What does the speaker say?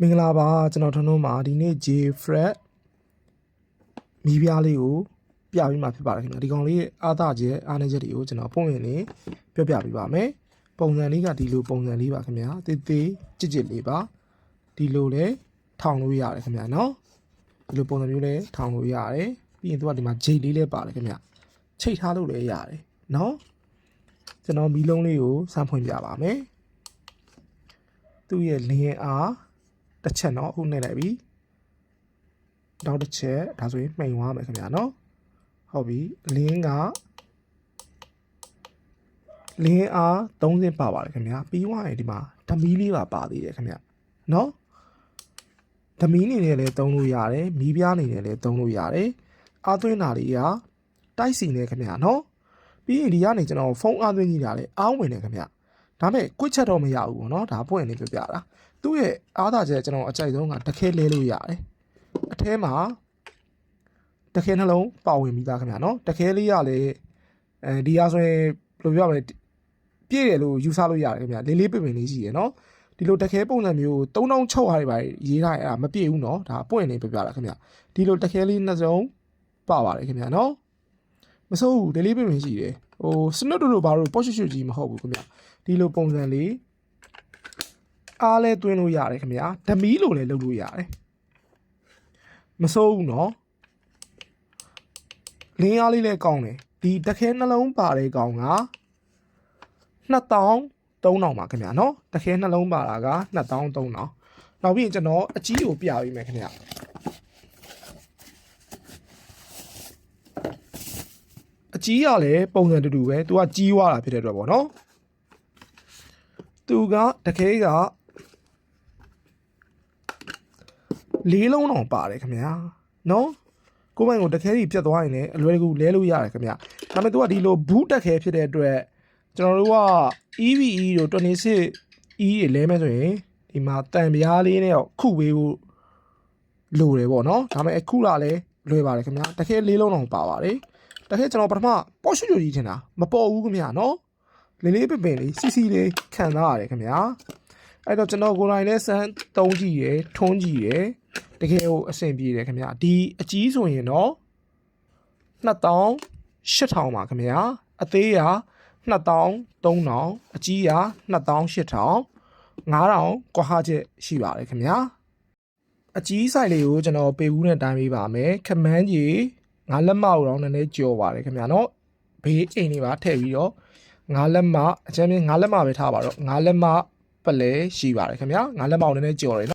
မင်္ဂလာပါကျွန်တော်ထွန်းထွန်းပါဒီနေ့ J Fred မီးပြားလေးကိုပြပေးမှာဖြစ်ပါတယ်ခင်ဗျာဒီကောင်လေးရဲ့အားသာချက်အားနည်းချက်တွေကိုကျွန်တော်ပုံရင်လေးပြောပြပေးပါမယ်ပုံစံလေးကဒီလိုပုံစံလေးပါခင်ဗျာတေးသေးကြစ်ကြစ်လေးပါဒီလိုလဲထောင်လို့ရတယ်ခင်ဗျာနော်ဒီလိုပုံစံမျိုးလဲထောင်လို့ရတယ်ပြီးရင်သူကဒီမှာ J လေးလဲပါတယ်ခင်ဗျာချိတ်ထားလို့လည်းရတယ်နော်ကျွန်တော်မီးလုံးလေးကိုစမ်းဖွင့်ပြပါမယ်သူ့ရဲ့လင်းအား တစ်ချက်เนาะအခုနှိပ်လိုက်ပြီနောက်တစ်ချက်ဒါဆိုရင်မှိန်သွားမယ်ခင်ဗျာเนาะဟုတ်ပြီလင်းကလင်းအား30ပါပါတယ်ခင်ဗျာပြီးသွားရင်ဒီမှာဓမီလေးပါပါသေးတယ်ခင်ဗျာเนาะဓမီနေနဲ့လည်းသုံးလို့ရတယ်မီးပြားနေနဲ့လည်းသုံးလို့ရတယ်အားသွင်းတာလေးကတိုက်စီနေခင်ဗျာเนาะပြီးရင်ဒီကနေကျွန်တော်ဖုန်းအားသွင်းကြည့်တာလေအားဝင်နေခင်ဗျာ ဒါပေမဲ့ကွစ်ချက်တော့မရဘူးပေါ့เนาะဒါပွင့်နေပြပြတာ သူ့ရဲ့အားသာချက်ကျွန်တော်အကြိုက်ဆုံးကတခဲလဲလို့ရတယ်အထဲမှာတခဲနှလုံးပါဝင်ပြီးသားခင်ဗျာနော်တခဲလေးရလေအဲဒီအားဆိုရင်ဘယ်လိုပြောရမလဲပြည့်တယ်လို့ယူဆလို့ရတယ်ခင်ဗျာလေးလေးပင်ပင်လေးရှိရယ်နော်ဒီလိုတခဲပုံစံမျိုး3600ဟာတွေပါရေးထားရအဲ့ဒါမပြည့်ဘူးနော်ဒါပွင့်နေပြပြတာခင်ဗျာဒီလိုတခဲလေးနှစ်စုံပါပါတယ်ခင်ဗျာနော်မစိုးဘူးလေးလေးပင်ပင်ရှိတယ် ဟိုစနွတ်တို့တို့ဘာလို့ပေါ့ရှွတ်ရှွတ်ကြီးမဟုတ်ဘူးခင်ဗျာဒီလိုပုံစံလေး အားလဲသွင်းလို့ရတယ်ခင်ဗျာဓမီလို့လည်းလုပ်လို့ရတယ်မစိုးဘူးเนาะလင်းအားလေးလည်းကောင်းတယ်ဒီတခဲနှလုံးပါတဲ့ကောင်က2000 3000ပါခင်ဗျာเนาะတခဲနှလုံးပါတာက2000 3000နောက်ပြီးရင်ကျွန်တော်အကြီးကိုပြပေးမယ်ခင်ဗျာ ကြီးကလည်းပုံစံတူတူပဲသူကကြီးွားတာဖြစ်တဲ့အတွက်ပေါ့နော်သူကတခဲကလေးလုံးတော့ပါတယ်ခင်ဗျာနော်ကိုယ်ပိုင်ကိုတခဲကြီးပြတ်သွားရင်လည်းအလွယ်တကူလဲလို့ရတယ်ခင်ဗျာဒါပေမဲ့သူကဒီလိုဘူးတက်ခဲဖြစ်တဲ့အတွက်ကျွန်တော်တို့က EVE တို့26 E တွေလဲမဲ့ဆိုရင်ဒီမှာတန်ပြားလေးနဲ့တော့ခုပေးဖို့လိုတယ်ပေါ့နော်ဒါပေမဲ့အခုလာလဲလွယ်ပါတယ်ခင်ဗျာတခဲလေးလုံးတော့ပါပါတယ် တခဲကျွန်တော်ပထမပေါ့ရှူရှူကြီးထင်တာမပေါ်ဘူးခင်ဗျာနော်လေးလေးပင်ပင်လေးစီစီလေးခံစားရတယ်ခင်ဗျာအဲ့တော့ကျွန်တော်ကိုယ်တိုင်လည်းစမ်းတုံးကြည့်ရယ်ထွန်းကြည့်ရယ်တကယ်ကိုအဆင်ပြေတယ်ခင်ဗျာဒီအကြီးဆိုရင်တော့2000 8000ပါခင်ဗျာအသေးက2000 3000အကြီးက2000 8000 9000ကွာဟချက်ရှိပါတယ်ခင်ဗျာအကြီးဆိုင်လေးကိုကျွန်တော်ပေဘူးနဲ့တိုင်းပေးပါမယ်ခမန်းကြီး ငါလက်မကိုတော့နည်းနည်းကြော်ပါတယ်ခင်ဗျာနော်ဘေးအိမ်လေးပါထည့်ပြီးတော့ငါလက်မအချမ်းမြင်ငါလက်မပဲထားပါတော့ငါလက်မပလဲရှိပါတယ်ခင်ဗျာငါလက်မကိုနည်းနည်းကြော်တယ်နော်